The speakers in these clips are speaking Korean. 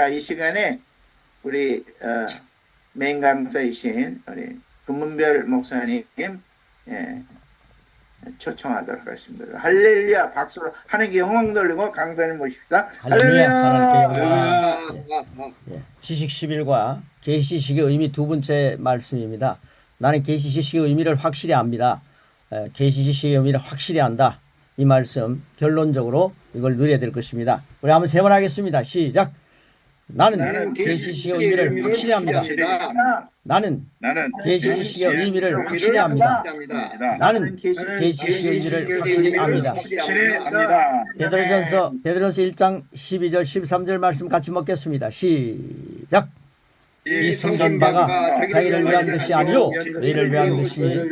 자, 이 시간에 우리 어, 메인 강사이신 우리 금문별 목사님 예, 초청하도록 하겠습니다. 할렐루야 박수로 하나님께 영광 돌리고 강사님 모십시다. 할렐루야, 할렐루야. 예, 지식 11과 계시 지식의 의미 두 번째 말씀입니다. 나는 계시 지식의 의미를 확실히 압니다. 에, 계시 지식의 의미를 확실히 안다. 이 말씀 결론적으로 이걸 누려야 될 것입니다. 우리 한번 세 번 하겠습니다. 시작. 나는 나는 계시 지식의 의미를 확실히 압니다. 나는 나는 계시 지식의 의미를 확실히 압니다. 나는 계시 계시 지식의 의미를 확실히 압니다. 베드로전서 베드로전서 1장 12절 13절 말씀 같이 먹겠습니다. 시작. 이 성전 바가 자기를 위한 것이 아니요 너희를 위한 것이니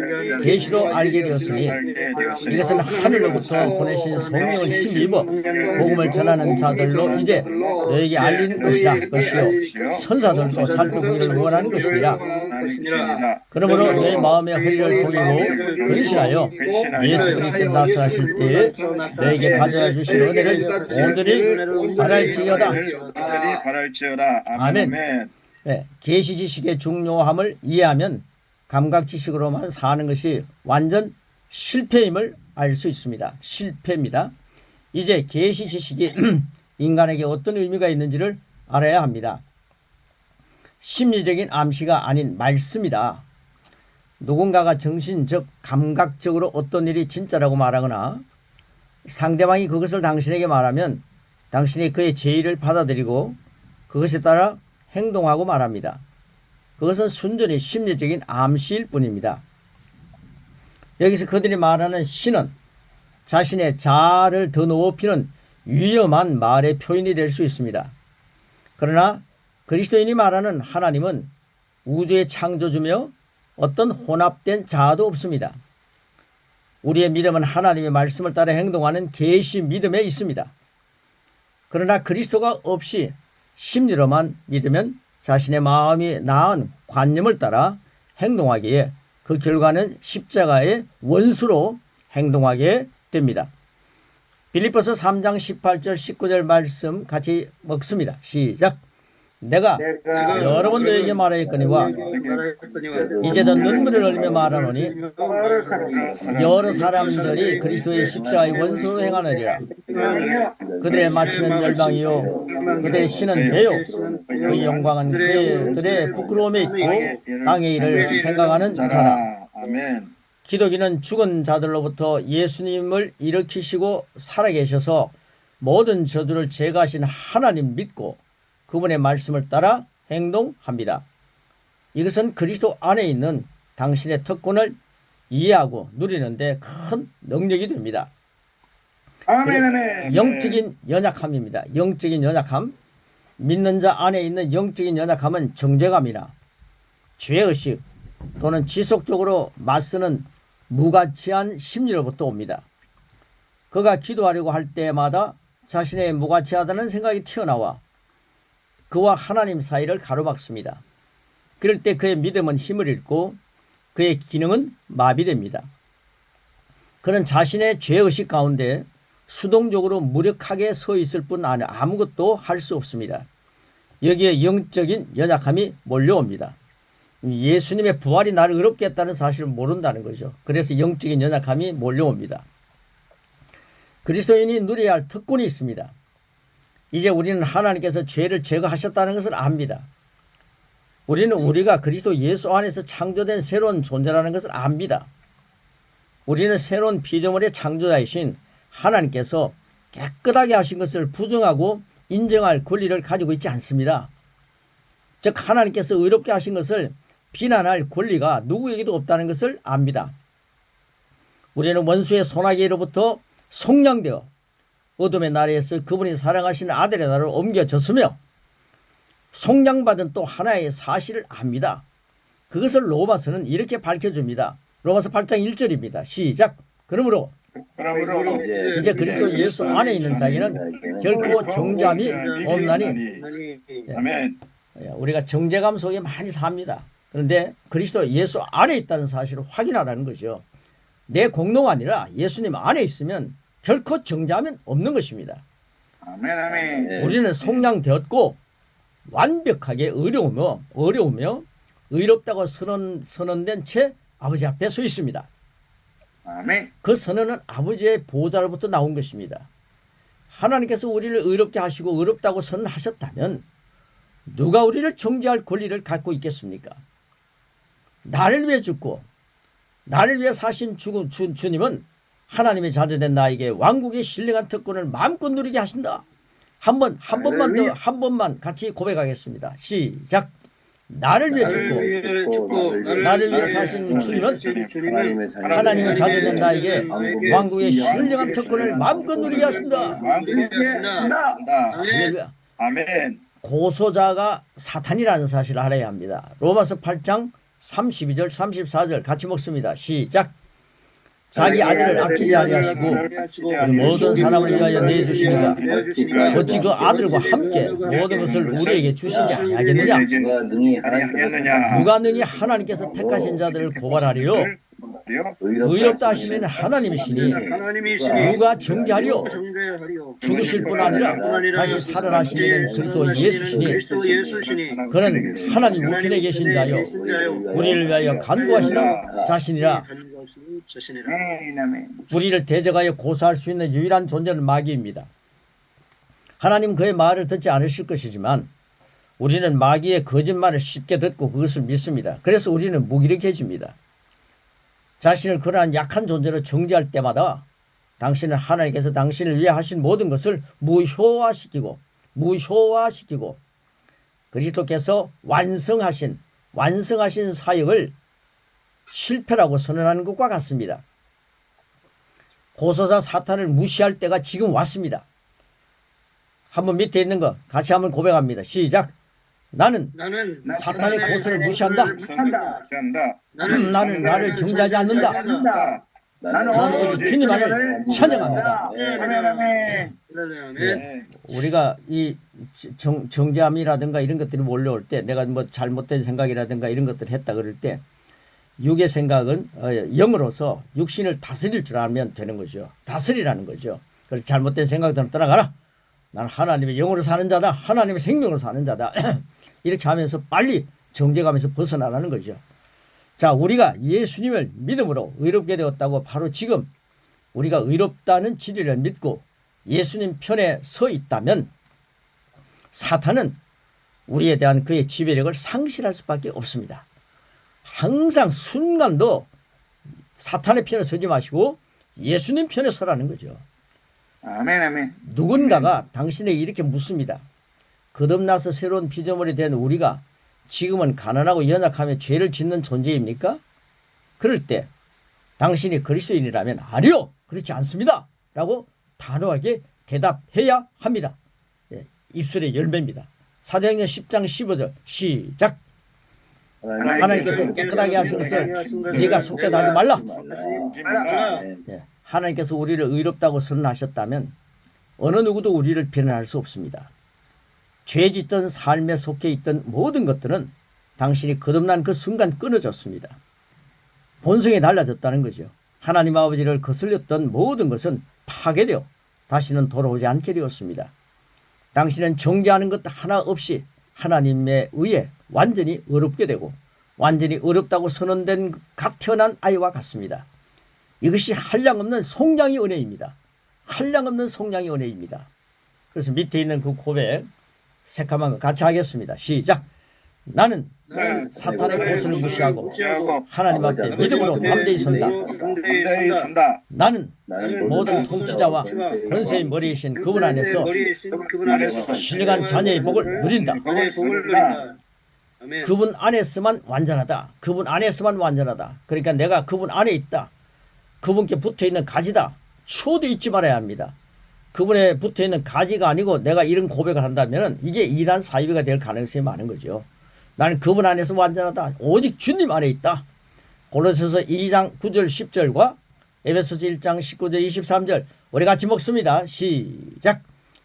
계시로 알게 되었으니 이것은 하늘로부터 보내신 성령을 힘입어 복음을 전하는 자들로 이제 너에게 알린 것이라 것이요 천사들도 살펴보기를 원하는 것이니라 그러므로 너희 마음의 허리를 보이고 근신하여 예수 그리스도 나타나실 때에 너에게 가져다 주실 은혜를 온전히 바랄지어다. 아멘. 아멘. 네, 계시 지식의 중요함을 이해하면 감각 지식으로만 사는 것이 완전 실패임을 알 수 있습니다. 실패입니다. 이제 계시 지식이 인간에게 어떤 의미가 있는지를 알아야 합니다. 심리적인 암시가 아닌 말씀이다. 누군가가 정신적, 감각적으로 어떤 일이 진짜라고 말하거나 상대방이 그것을 당신에게 말하면 당신이 그의 제의를 받아들이고 그것에 따라 행동하고 말합니다. 그것은 순전히 심리적인 암시일 뿐입니다. 여기서 그들이 말하는 신은 자신의 자아를 더 높이는 위험한 말의 표현이 될 수 있습니다. 그러나 그리스도인이 말하는 하나님은 우주의 창조주며 어떤 혼합된 자아도 없습니다. 우리의 믿음은 하나님의 말씀을 따라 행동하는 계시 믿음에 있습니다. 그러나 그리스도가 없이 심리로만 믿으면 자신의 마음이 나은 관념을 따라 행동하기에 그 결과는 십자가의 원수로 행동하게 됩니다. 빌립보서 3장 18절 19절 말씀 같이 먹습니다. 시작. 내가 내가 여러 번 너에게 말하였거니와 이제도 눈물을 흘리며 말하노니 여러 사람들이 그리스도의 십자가의 원수로 행하느니라. 그들의 마치는 열방이요 그들의 신은 배요 그 영광은 그들의 부끄러움에 있고 땅의 일을 생각하는 자라. 기독인은 죽은 자들로부터 예수님을 일으키시고 살아계셔서 모든 저주를 제거하신 하나님 믿고 그분의 말씀을 따라 행동합니다. 이것은 그리스도 안에 있는 당신의 특권을 이해하고 누리는데 큰 능력이 됩니다. 아멘 아멘. 영적인 연약함입니다. 영적인 연약함. 믿는 자 안에 있는 영적인 연약함은 정죄감이나 죄의식 또는 지속적으로 맞서는 무가치한 심리로부터 옵니다. 그가 기도하려고 할 때마다 자신의 무가치하다는 생각이 튀어나와 그와 하나님 사이를 가로막습니다. 그럴 때 그의 믿음은 힘을 잃고 그의 기능은 마비됩니다. 그는 자신의 죄의식 가운데 수동적으로 무력하게 서 있을 뿐 아무것도 할 수 없습니다. 여기에 영적인 연약함이 몰려옵니다. 예수님의 부활이 나를 의롭게 했다는 사실을 모른다는 거죠. 그래서 영적인 연약함이 몰려옵니다. 그리스도인이 누려야 할 특권이 있습니다. 이제 우리는 하나님께서 죄를 제거하셨다는 것을 압니다. 우리는 우리가 그리스도 예수 안에서 창조된 새로운 존재라는 것을 압니다. 우리는 새로운 피조물의 창조자이신 하나님께서 깨끗하게 하신 것을 부정하고 인정할 권리를 가지고 있지 않습니다. 즉 하나님께서 의롭게 하신 것을 비난할 권리가 누구에게도 없다는 것을 압니다. 우리는 원수의 소나기로부터 속량되어 어둠의 나라에서 그분이 사랑하시는 아들의 나라로 옮겨졌으며 속량받은 또 하나의 사실을 압니다. 그것을 로마서는 이렇게 밝혀줍니다. 로마서 8장 1절입니다. 시작. 그러므로 그러므로 이제 그리스도 예수 안에 있는 자에게는 결코 정잠이 없나니 아멘. 예, 우리가 정제감 속에 많이 삽니다. 그런데 그리스도 예수 안에 있다는 사실을 확인하라는 거죠. 내 공로가 아니라 예수님 안에 있으면 결코 정죄하면 없는 것입니다. 아멘 아멘. 우리는 속량되었고 완벽하게 어려우며 어려우며 의롭다고 선언 선언된 채 아버지 앞에 서 있습니다. 아멘. 그 선언은 아버지의 보좌로부터 나온 것입니다. 하나님께서 우리를 의롭게 하시고 의롭다고 선언하셨다면 누가 우리를 정죄할 권리를 갖고 있겠습니까? 나를 위해 죽고 나를 위해 사신 주, 주, 주님은 하나님의 자녀된 나에게 왕국의 신령한 특권을 마음껏 누리게 하신다. 한번 한 번만 더 한 번만 같이 고백하겠습니다. 시작. 나를 위해 죽고 나를 위해 사신 주님은 하나님의 자녀된 나에게 왕국의 신령한 특권을 마음껏 누리게 하신다. 아멘. 고소자가 사탄이라는 사실을 알아야 합니다. 로마서 8장 32절 34절 같이 먹습니다. 시작. 자기 아들을 아끼지 아니하시고 모든 사람을 위하여 내주시니가 어찌 그 아들과 함께 모든 것을 우리에게 주시지 아니하겠느냐 누가 능히 하겠느냐? 누가 능히 하나님께서 택하신 자들을 고발하리요 의롭다 하시는 하나님이시니 하나님이시니. 누가 정죄하리요? 죽으실 뿐 아니라 다시 살아나시는 그리스도 예수시니 그는 하나님 우편에 계신 자요. 우리를 위하여 간구하시는 자신이라. 간구하시는 자신이라. 우리를 대적하여 고소할 수 있는 유일한 존재는 마귀입니다. 하나님 그의 말을 듣지 않으실 것이지만 우리는 마귀의 거짓말을 쉽게 듣고 그것을 믿습니다. 그래서 우리는 무기력해집니다. 자신을 그러한 약한 존재로 정죄할 때마다 당신은 하나님께서 당신을 위해 하신 모든 것을 무효화시키고 무효화시키고 그리스도께서 완성하신 완성하신 사역을 실패라고 선언하는 것과 같습니다. 고소자 사탄을 무시할 때가 지금 왔습니다. 한번 밑에 있는 거 같이 한번 고백합니다. 시작. 나는 나는 사탄의 고소를 무시한다. 무시한다. 한다. 음, 나는 나를 정죄하지 않는다. 한다. 나는 나는 오직 주님 안을 찬양합니다. 아멘. 아멘. 아멘 네. 우리가 이 정, 정죄함이라든가 이런 것들이 몰려올 때 내가 뭐 잘못된 생각이라든가 이런 것들을 했다 그럴 때 육의 생각은 어, 영으로서 육신을 다스릴 줄 알면 되는 거죠. 다스리라는 거죠. 그래서 잘못된 생각들은 떠나가라. 나는 하나님의 영으로 사는 자다. 하나님의 생명으로 사는 자다. 이렇게 하면서 빨리 정죄감에서 벗어나라는 거죠. 자, 우리가 예수님을 믿음으로 의롭게 되었다고 바로 지금 우리가 의롭다는 진리를 믿고 예수님 편에 서 있다면 사탄은 우리에 대한 그의 지배력을 상실할 수밖에 없습니다. 항상 순간도 사탄의 편에 서지 마시고 예수님 편에 서라는 거죠. 아멘. 아멘. 누군가가 당신에게 이렇게 묻습니다. 거듭나서 새로운 피조물이 된 우리가 지금은 가난하고 연약하며 죄를 짓는 존재입니까? 그럴 때 당신이 그리스도인이라면 아니요 그렇지 않습니다 라고 단호하게 대답해야 합니다. 예, 입술의 열매입니다. 사도행전 10장 15절 시작 하나님께서 깨끗하게 하신 것을 네가 하지 말라. 말라. 예, 하나님께서 우리를 의롭다고 선언하셨다면 어느 누구도 우리를 비난할 수 없습니다. 죄 짓던 삶에 속해 있던 모든 것들은 당신이 거듭난 그 순간 끊어졌습니다. 본성이 달라졌다는 거죠. 하나님 아버지를 거슬렸던 모든 것은 파괴되어 다시는 돌아오지 않게 되었습니다. 당신은 정죄하는 것 하나 없이 하나님에 의해 완전히 어렵게 되고 완전히 어렵다고 선언된 갓 태어난 아이와 같습니다. 이것이 한량없는 송량의 은혜입니다. 한량없는 송량의 은혜입니다. 그래서 밑에 있는 그 고백 새까만 거 같이 하겠습니다. 시작. 나는 나는 사탄의 고수를 무시하고 무시하고 하나님 앞에 믿음으로 담대히 선다. 선다. 나는 나는 모든 통치자와 권세의 머리이신 그분 안에서 신령한 자녀의 복을 누린다. 그분 안에서만 완전하다. 그분 안에서만 완전하다. 그러니까 내가 그분 안에 있다. 그분께 붙어 있는 가지다. 추호도 잊지 말아야 합니다. 그분에 붙어 있는 가지가 아니고 내가 이런 고백을 한다면 이게 이단 사이비가 될 가능성이 많은 거죠. 나는 그분 안에서 완전하다. 오직 주님 안에 있다. 골로새서 2장 9절 10절과 에베소서 1장 19절 23절 우리 같이 먹습니다. 시작.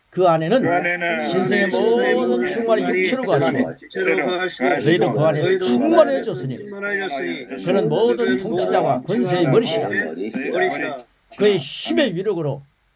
그 안에는 그 안에는 신성의 모든 충만이 육체로 가시고 너희도 그 안에서 너희도 충만해졌으니 그는 모든 통치자와 권세의 머리시라 머리시라 그의 힘의 위력으로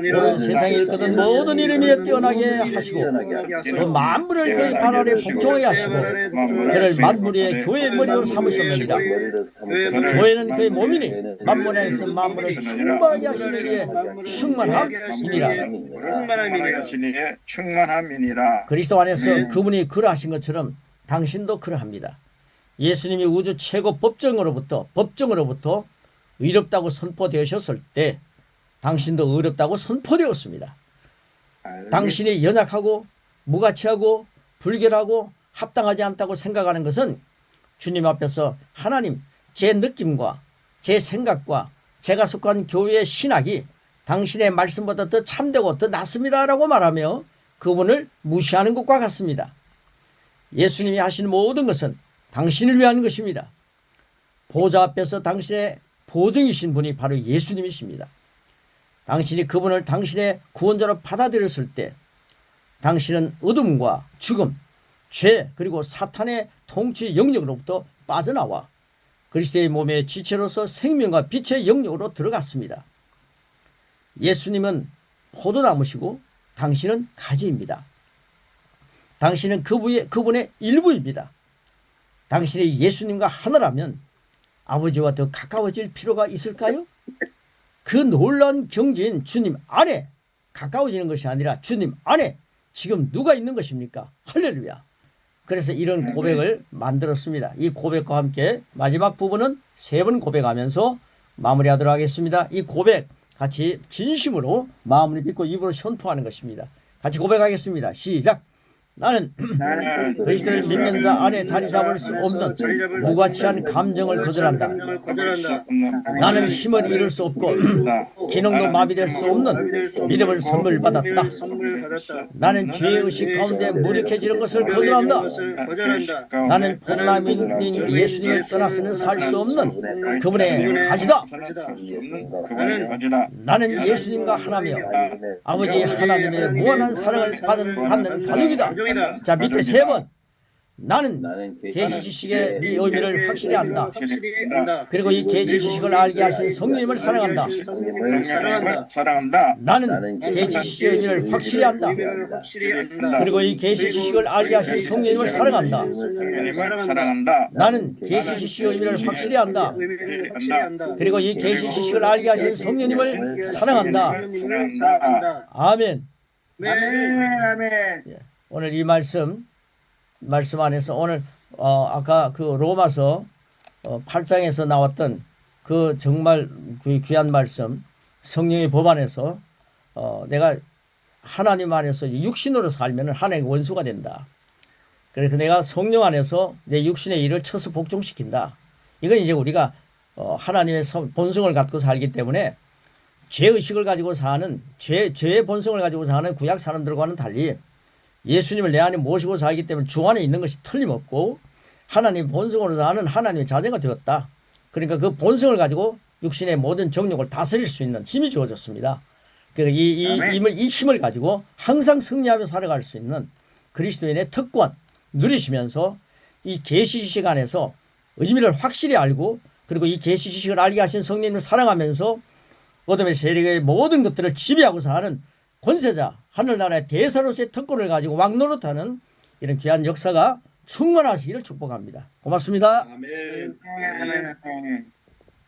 모든 세상에 일거든 모든 이름이 뛰어나게 하시고 그 만물을 그의 발 아래 복종하게 하시고 그를 만물의 교회의 머리로 삼으셨느니라. 교회는 그의 몸이니 만물에서 만물을 충만하게 하시는 이의 충만함이니라. 충만함이니라. 그리스도 안에서 그분이 그러하신 것처럼 당신도 그러합니다. 예수님이 우주 최고 법정으로부터 법정으로부터 의롭다고 선포되셨을 때 당신도 의롭다고 선포되었습니다. 당신이 연약하고 무가치하고 불결하고 합당하지 않다고 생각하는 것은 주님 앞에서 하나님 제 느낌과 제 생각과 제가 속한 교회의 신학이 당신의 말씀보다 더 참되고 더 낫습니다라고 말하며 그분을 무시하는 것과 같습니다. 예수님이 하신 모든 것은 당신을 위한 것입니다. 보좌 앞에서 당신의 보증이신 분이 바로 예수님이십니다. 당신이 그분을 당신의 구원자로 받아들였을 때 당신은 어둠과 죽음, 죄 그리고 사탄의 통치 영역으로부터 빠져나와 그리스도의 몸의 지체로서 생명과 빛의 영역으로 들어갔습니다. 예수님은 포도나무시고 당신은 가지입니다. 당신은 그분의, 그분의 일부입니다. 당신이 예수님과 하나라면 아버지와 더 가까워질 필요가 있을까요? 그 놀라운 경지인 주님 안에 가까워지는 것이 아니라 주님 안에 지금 누가 있는 것입니까? 할렐루야. 그래서 이런 고백을 만들었습니다. 이 고백과 함께 마지막 부분은 세 번 고백하면서 마무리하도록 하겠습니다. 이 고백 같이 진심으로 마음을 믿고 입으로 선포하는 것입니다. 같이 고백하겠습니다. 시작. 나는 나는 그리스도를 믿는 자 안에 자리 잡을 수 없는 무가치한 감정을 거절한다. 나는 힘을 잃을 수 없고 기능도 마비될 수 없는 믿음을 선물 받았다. 나는 죄의식 가운데 무력해지는 것을 거절한다. 나는 포도나무인 예수님을 떠나서는 살 수 없는. 그분의 가지다 나는 예수님과 하나며 아버지 하나님의 무한한 사랑을 받은, 받는 가족이다. 자 밑에 세 번. 나는 계시 지식의 네 의미를 확실히 안다. 그리고 이 계시 지식을 알게 하신 성령님을 사랑한다. 사랑한다. 사랑한다. 나는 계시 지식의 의미를 확실히 안다. 그리고 이 계시 지식을 알게 하신 성령님을 사랑한다. 사랑한다. 나는 계시 지식의 의미를 확실히 안다. 그리고 이 계시 지식을 알게 하신 성령님을 사랑한다. 사랑한다. 아멘. 아멘. 아멘 오늘 이 말씀 말씀 안에서 오늘 어 아까 그 로마서 어 8장에서 나왔던 그 정말 그 귀한 말씀 성령의 법 안에서 어 내가 하나님 안에서 육신으로 살면은 하나님의 원수가 된다. 그래서 내가 성령 안에서 내 육신의 일을 쳐서 복종시킨다. 이건 이제 우리가 어 하나님의 성- 본성을 갖고 살기 때문에 죄의식을 가지고 사는 죄, 죄의 본성을 가지고 사는 구약 사람들과는 달리 예수님을 내 안에 모시고 살기 때문에 주 안에 있는 것이 틀림없고 하나님 본성으로 사는 하나님의 자녀가 되었다. 그러니까 그 본성을 가지고 육신의 모든 정욕을 다스릴 수 있는 힘이 주어졌습니다. 그러니까 이, 이, 아멘. 힘을, 이 힘을 가지고 항상 승리하며 살아갈 수 있는 그리스도인의 특권 누리시면서 이 계시 지식 안에서 의미를 확실히 알고 그리고 이 계시 지식을 알게 하신 성령님을 사랑하면서 어둠의 세력의 모든 것들을 지배하고 사는 권세자 하늘나라의 대사로서의 특권을 가지고 왕노릇하는 이런 귀한 역사가 충만하시기를 축복합니다. 고맙습니다. 아멘 아멘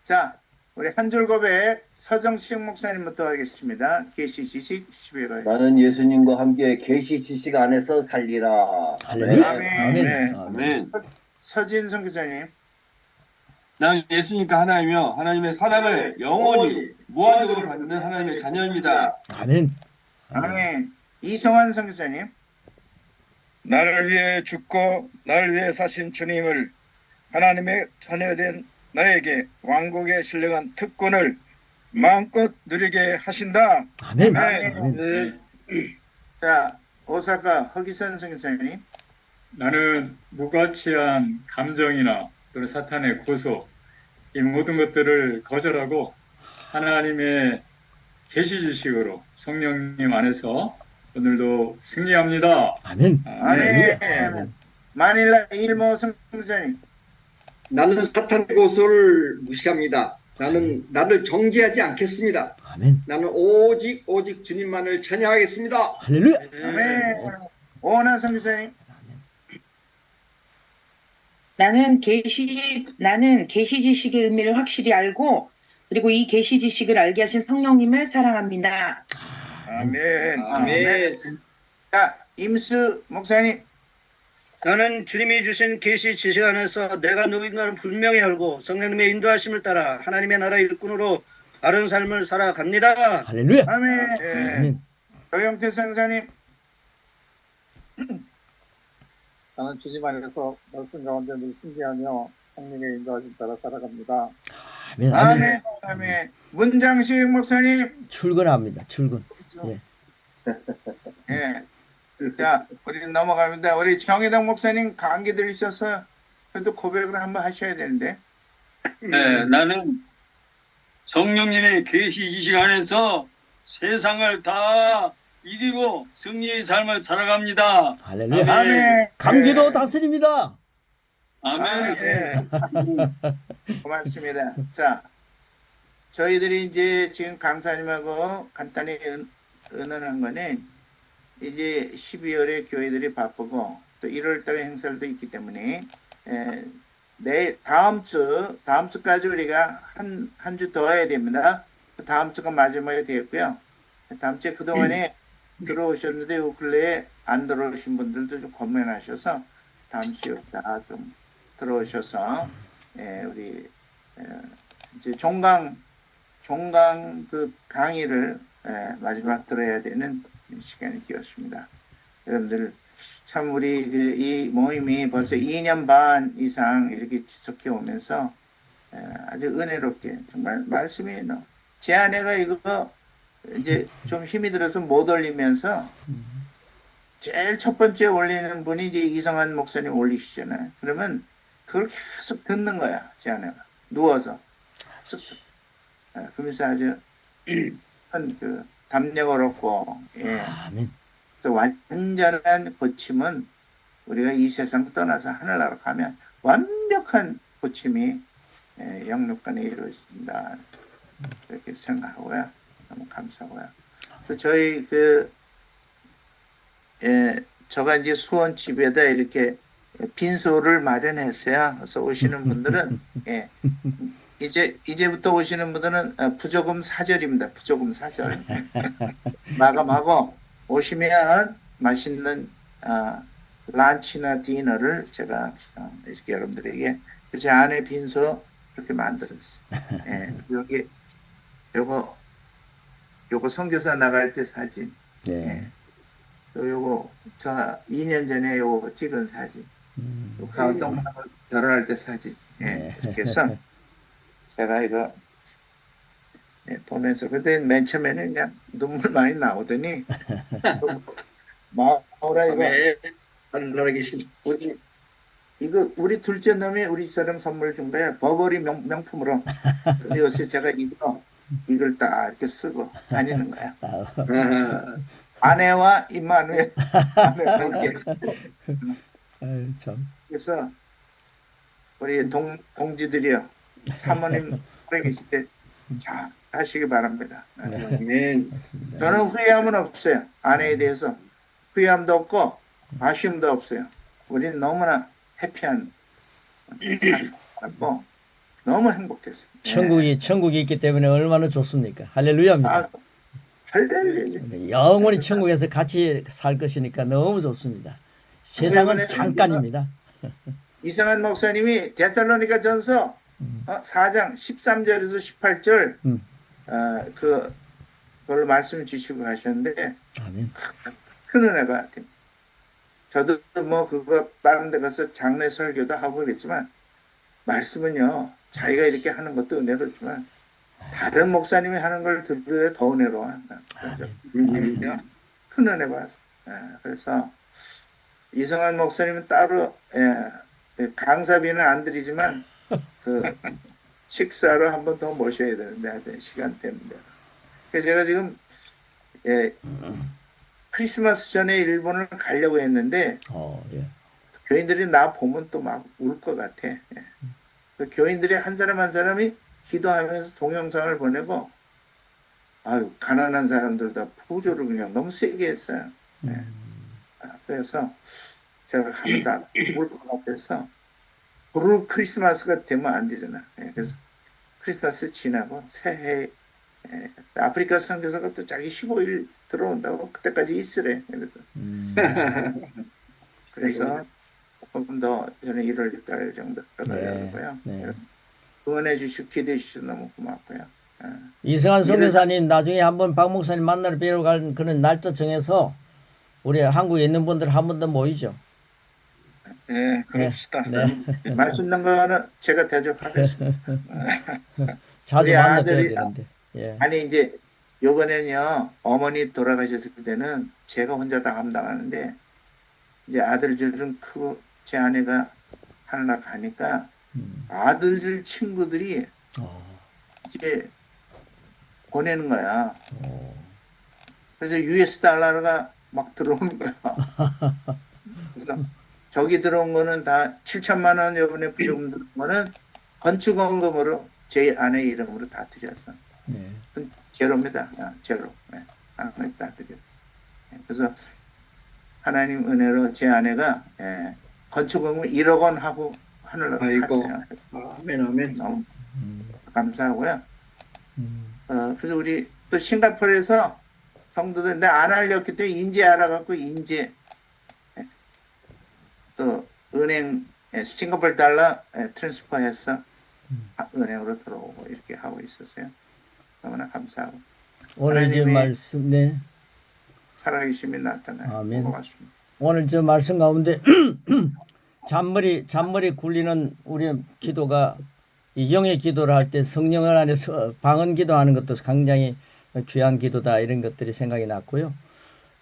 자 우리 한줄 고백 서정식 목사님부터 하겠습니다 계시 지식 11가 나는 예수님과 함께 계시 지식 안에서 살리라. 할렐루야. 아멘. 아멘. 아멘. 아멘. 아멘. 서진 선교사님 나는 예수님과 하나이며 하나님의 사랑을 영원히 무한적으로 받는 하나님의 자녀입니다. 아멘. 아멘 이성환 선교사님 나를 위해 죽고 나를 위해 사신 주님을 하나님의 자녀된 나에게 왕국에 신령한 특권을 마음껏 누리게 하신다. 아멘. 아멘. 아멘. 자 오사카 허기선 선교사님 나는 무가치한 감정이나 또는 사탄의 고소 이 모든 것들을 거절하고 하나님의 계시 지식으로 성령님 안에서 오늘도 승리합니다. 아멘. 아멘. 아멘. 마닐라 일모 성전님. 나는 사탄의 고소를 무시합니다. 나는 나를 정죄하지 않겠습니다. 아멘. 나는 오직 오직 주님만을 찬양하겠습니다. 할렐루야. 아멘. 오나 성전님. 나는 계시 나는 계시 지식의 의미를 확실히 알고 그리고 이 계시 지식을 알게 하신 성령님을 사랑합니다. 아멘. 아멘. 자, 임수 목사님. 나는 주님이 주신 계시 지식 안에서 내가 누구인가를 분명히 알고 성령님의 인도하심을 따라 하나님의 나라 일꾼으로 바른 삶을 살아갑니다. 할렐루야. 아멘. 아멘. 조영태 성사님. 나는 주님 안에서 말씀 가운데 늘 승리하며 성령의 인도하심 따라 살아갑니다. 아멘. 아멘. 아멘. 아멘. 문장식 목사님. 출근합니다. 출근. 예. 자, 우리 넘어갑니다. 우리 정혜동 목사님 감기 들으셔서 그래도 고백을 한번 하셔야 되는데. 네, 나는 성령님의 계시 지식 안에서 세상을 다 이기고 승리의 삶을 살아갑니다. 할렐루야. 아멘. 감기도 다스립니다. 아멘. 예. 고맙습니다. 자, 저희들이 이제 지금 강사님하고 간단히 은, 의논한 거는 이제 12월에 교회들이 바쁘고 또 1월 달에 행사도 있기 때문에 에, 내 다음 주 다음 주까지 우리가 한 한 주 더 해야 됩니다. 다음 주가 마지막이 되었고요. 다음 주에 그 동안에 들어오셨는데 요 근래에 안 들어오신 분들도 좀 권면하셔서 다음 주에 다좀 들어오셔서 예, 우리 에, 이제 종강 종강 그 강의를 예, 마지막 들어야 되는 시간이 되었습니다. 여러분들 참 우리 그 이 모임이 벌써 2년 반 이상 이렇게 지속해 오면서 예, 아주 은혜롭게 정말 말씀이 너- 제 아내가 이거 이제 좀 힘이 들어서 못 올리면서 제일 첫 번째 올리는 분이 이제 이성한 목사님 올리시잖아요. 그러면 그걸 계속 듣는 거야, 제 아내가. 누워서. 계속 예, 그러면서 아주 큰그 담력을 얻고, 예. 아멘. 또 완전한 고침은 우리가 이 세상 떠나서 하늘나라 가면 완벽한 고침이 예, 영육간에 이루어진다. 이렇게 생각하고요. 너무 감사하고요. 또 저희 그, 예, 저가 이제 수원 집에다 이렇게 빈소를 마련했어요. 그래서 오시는 분들은, 예, 이제, 이제부터 오시는 분들은 어, 부조금 사절입니다. 부조금 사절. 마감하고 오시면 맛있는 어, 란치나 디너를 제가 어, 이렇게 여러분들에게 제 안에 빈소 이렇게 만들었어요. 예, 여기 요거 요거 선교사 나갈 때 사진. 네. 또 요거 저 2년 전에 요거 찍은 사진. 음, 요 가운동하고 결혼할 때 사진. 예, 네. 이렇게 해서 제가 이거 예, 보면서 그때 맨 처음에는 그냥 눈물 많이 나오더니 마오라 이거. 아멘. 하늘나라 계신 우리 이거 우리 둘째 놈이 우리 사람 선물 준 거야. 버버리 명, 명품으로. 근데 요새 제가 이거 이걸 딱 이렇게 쓰고 다니는 거야. 아, 아내와 임마누엘. 아내와 아유, 참. 그래서 우리 동, 동지들이요 사모님 오래 계실 때자 하시기 바랍니다 아멘. 맞습니다. 저는 후회함은 없어요 아내에 대해서 후회함도 없고 아쉬움도 없어요 우리는 너무나 해피한 삶고 너무 행복했어요 천국이 천국이 있기 때문에 얼마나 좋습니까? 할렐루야입니다. 아, 할렐루야 영원히 천국에서 같이 살 것이니까 너무 좋습니다. 세상은 잠깐입니다. 이상한 목사님이 데살로니가 전서 음. 어, 4장 13절에서 18절 음. 어, 그 그걸 말씀 주시고 하셨는데 아멘. 큰 은혜가. 저도 뭐 그거 다른 데 가서 장례 설교도 하고 그랬지만 말씀은요 자기가 이렇게 하는 것도 은혜롭지만 다른 목사님이 하는 걸 들으려 더 은혜로워. 큰 은혜 받았어. 예, 그래서 이성환 목사님은 따로 예, 강사비는 안 드리지만 그 식사로 한 번 더 모셔야 되는데 하여튼 시간 때문에 그래서 제가 지금 예, 크리스마스 전에 일본을 가려고 했는데 어, 예. 교인들이 나 보면 또 막 울 것 같아. 예. 그 교인들이 한 사람 한 사람이 기도하면서 동영상을 보내고 아유 가난한 사람들 다 부조를 그냥 너무 세게 했어요. 음. 아, 그래서 제가 하면 다 울것 같아서 부르 크리스마스가 되면 안 되잖아. 예, 그래서 크리스마스 지나고 새해 예, 아프리카 선교사가 또 자기 15일 들어온다고 그때까지 있으래. 그래서 음. 그래서 조금 더 저는 1월 6달 정도 네, 들어가려고요. 네. 응원해 주시고 기대해 주셔서 너무 고맙고요. 예. 이승환 선교사님 나중에 한번 박 목사님 만나러 뵈러 갈 그런 날짜 정해서 우리 한국에 있는 분들 한 번 더 모이죠. 예, 그럽시다. 네. 맛있는 거는 제가 대접하겠습니다. 자주 우리 만나 뵈야 아들이- 되는데. 예. 아니 이제 요번에는요 어머니 돌아가셨을 때는 제가 혼자 다 감당하는데 이제 아들들은 크고 제 아내가 하늘나 가니까 음. 아들들 친구들이 어, 이제 보내는 거야. 어. 그래서 US 달러가 막 들어오는 거야. 그래서 저기 들어온 거는 다 7천만 원 요번에 부조금 들어온 거는 건축원금으로 제 아내 이름으로 다 드렸어. 네. 제로입니다. 아, 제로. 네. 하나님 다 드려. 예, 그래서 하나님 은혜로 제 아내가 예, 건축원금 1억 원 하고 하늘로 아이고. 갔어요. 아멘, 아멘. 너무 음. 감사하고요. 음. 어, 그래서 우리 또 싱가포르에서 성도들 근데 안 알렸기 때문에 인제 알아갖고 인제 예, 또 은행 예, 싱가포르 달러 예, 트랜스퍼해서 은행으로 들어오고 이렇게 하고 있었어요. 너무나 감사하고 오늘 하나님의- 말씀 네. 살아계심이 나타나요. 아멘. 고맙습니다. 오늘 저 말씀 가운데 잔머리 잔머리 굴리는 우리 기도가 이 영의 기도를 할 때 성령을 안에서 방언 기도하는 것도 굉장히 귀한 기도다 이런 것들이 생각이 났고요.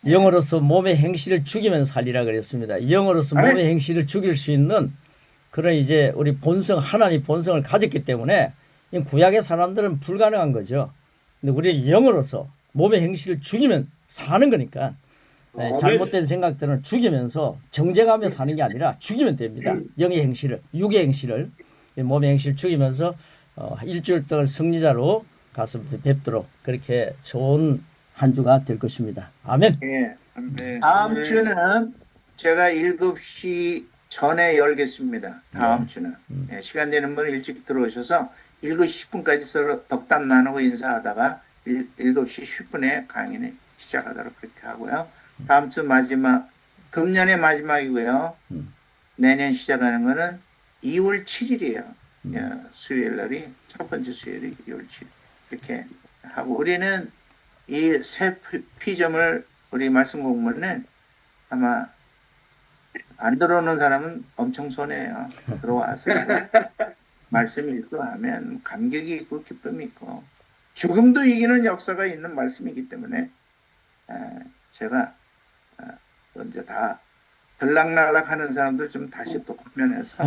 영으로서 몸의 행실을 죽이면 살리라 그랬습니다. 영으로서 아멘. 몸의 행실을 죽일 수 있는 그런 이제 우리 본성 하나님 본성을 가졌기 때문에 이 구약의 사람들은 불가능한 거죠. 근데 우리 영으로서 몸의 행실을 죽이면 사는 거니까 네, 잘못된 생각들은 죽이면서 정죄하며 사는 게 아니라 죽이면 됩니다. 영의 행실을, 육의 행실을, 이 몸의 행실을 죽이면서 어, 일주일 동안 승리자로 가서 뵙도록 그렇게 좋은 한 주가 될 것입니다. 아멘. 예. 네. 다음 주는 제가 7시 전에 열겠습니다. 다음 주는. 음. 예, 시간 되는 분 일찍 들어오셔서 7시 10분까지 서로 덕담 나누고 인사하다가 7시 10분에 강의는 시작하도록 그렇게 하고요. 다음 주 마지막, 금년의 마지막이고요. 음. 내년 시작하는 거는 2월 7일이에요. 예, 음. 수요일 날이 첫 번째 수요일이 2월 7일. 이렇게 하고 우리는 이새 피점을 우리 말씀 공부는 아마 안 들어오는 사람은 엄청 손해요. 들어와서 말씀 읽고 하면 감격이 있고 기쁨이 있고 죽음도 이기는 역사가 있는 말씀이기 때문에 에, 제가 어, 언제 다 들락날락하는 사람들 좀 다시 또 구면해서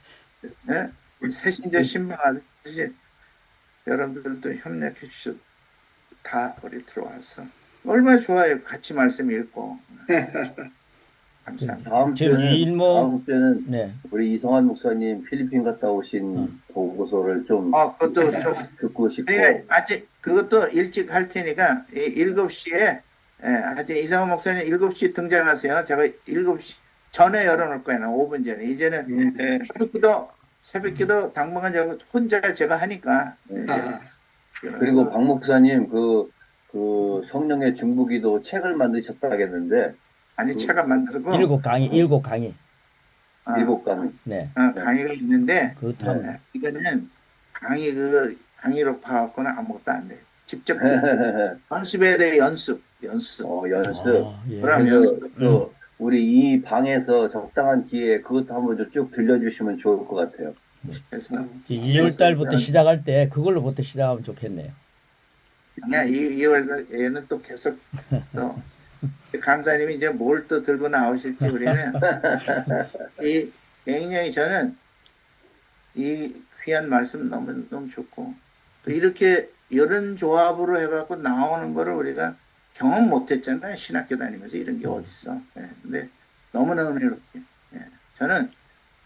네? 새신자 신방하듯이 여러분들도 협력해 주셔 다 우리 들어와서 얼마나 좋아요. 같이 말씀 읽고 감사합니다. 다음 지금 주에는 일모 다음 주에는 네. 우리 이성환 목사님 필리핀 갔다 오신 음. 보고서를 좀 어, 그것도 좀 듣고 싶고 그러니까 아직 그것도 일찍 할 테니까 이 7시에 예, 하여튼 이상호 목사님 7시 등장하세요. 제가 7시 전에 열어놓을 거예요. 5분 전에. 이제는 네. 새벽기도 새벽기도 당분간 제가 혼자 제가 하니까 예, 아, 그리고 박 목사님 그, 그 성령의 중부기도 책을 만드셨다겠는데 아니 차가 만들고 일곱 강의, 일곱 강의. 어, 일곱 강 네. 어, 강의가 있는데 한- 예, 이거는 강의 그 강의로 봐갖고는 아무것도 안 돼요. 직접 그 연습해야 돼 연습 연습. 어, 연습 아, 예. 그럼 그래서. 그 우리 이 방에서 적당한 기회에 그것도 한번 좀쭉 들려주시면 좋을 것 같아요. 그래서 2월 달부터 시작할 때 그걸로부터 시작하면 좋겠네요. 그냥 이 2월 얘는 또 계속 또 강사님이 이제 뭘 또 들고 나오실지 우리는 이 굉장히 저는 이 귀한 말씀 너무 너무 좋고 또 이렇게 이런 조합으로 해갖고 나오는 거를 우리가 경험 못했잖아요 신학교 다니면서 이런 게 어딨어 예, 근데 너무나 은혜롭게 예, 저는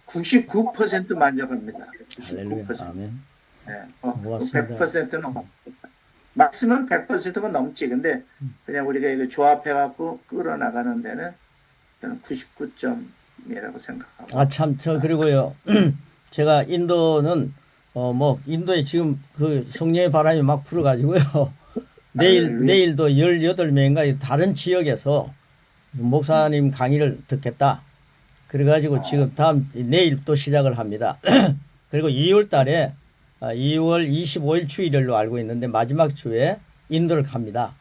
99% 만족합니다 할렐루야. 99% 아멘. 예, 어, 고맙습니다. 100%는 maximum 100%가 넘지. 근데 그냥 우리가 이거 조합해갖고 끌어나가는 데는 저는 99점이라고 생각하고. 아 참 저 그리고요 제가 인도는 어 뭐 인도에 지금 그 성령의 바람이 막 불어가지고요 내일 할렐루야. 내일도 18명인가 다른 지역에서 목사님 강의를 듣겠다. 그래 가지고 지금 다음 내일 또 시작을 합니다. 그리고 2월 달에 아, 2월 25일 주일로 알고 있는데 마지막 주에 인도를 갑니다.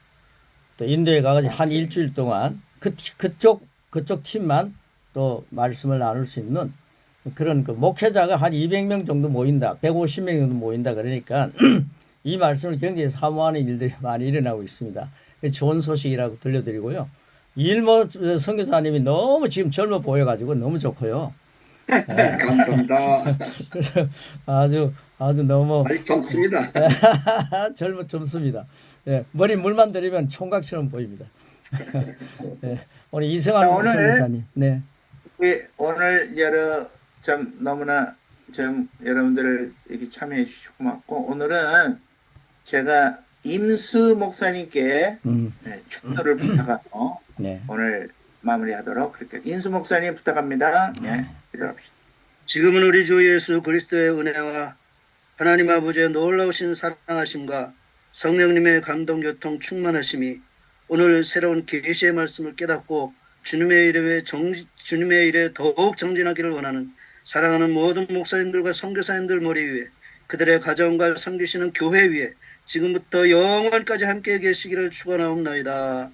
또 인도에 가가지고 한 일주일 동안 그 티- 그쪽 그쪽 팀만 또 말씀을 나눌 수 있는 그런 그 목회자가 한 200명 정도 모인다, 150명 정도 모인다 그러니까 이 말씀을 굉장히 사모하는 일들이 많이 일어나고 있습니다. 좋은 소식이라고 들려드리고요. 일모 선교사님이 너무 지금 젊어 보여가지고 너무 좋고요. 감사합니다. 그래서 아주 아주 너무 젊습니다. 젊어 젊습니다. 예, 머리 물만 들이면 총각처럼 보입니다. 예, 오늘 이승환 오늘- 선교사님, 네. 예, 오늘 여러 좀 너무나 좀 여러분들 이렇게 참여해 주시고 고맙고 오늘은 제가 임수 목사님께 음, 네, 축도를 부탁하고 네. 오늘 마무리하도록 그렇게 임수 목사님 부탁합니다. 네, 기도합시다. 지금은 우리 주 예수 그리스도의 은혜와 하나님 아버지의 놀라우신 사랑하심과 성령님의 감동 교통 충만하심이 오늘 새로운 계시의 말씀을 깨닫고 주님의 이름에 정, 주님의 일에 더욱 정진하기를 원하는 사랑하는 모든 목사님들과 선교사님들 머리 위에 그들의 가정과 섬기시는 교회 위에 지금부터 영원까지 함께 계시기를 축원하옵나이다.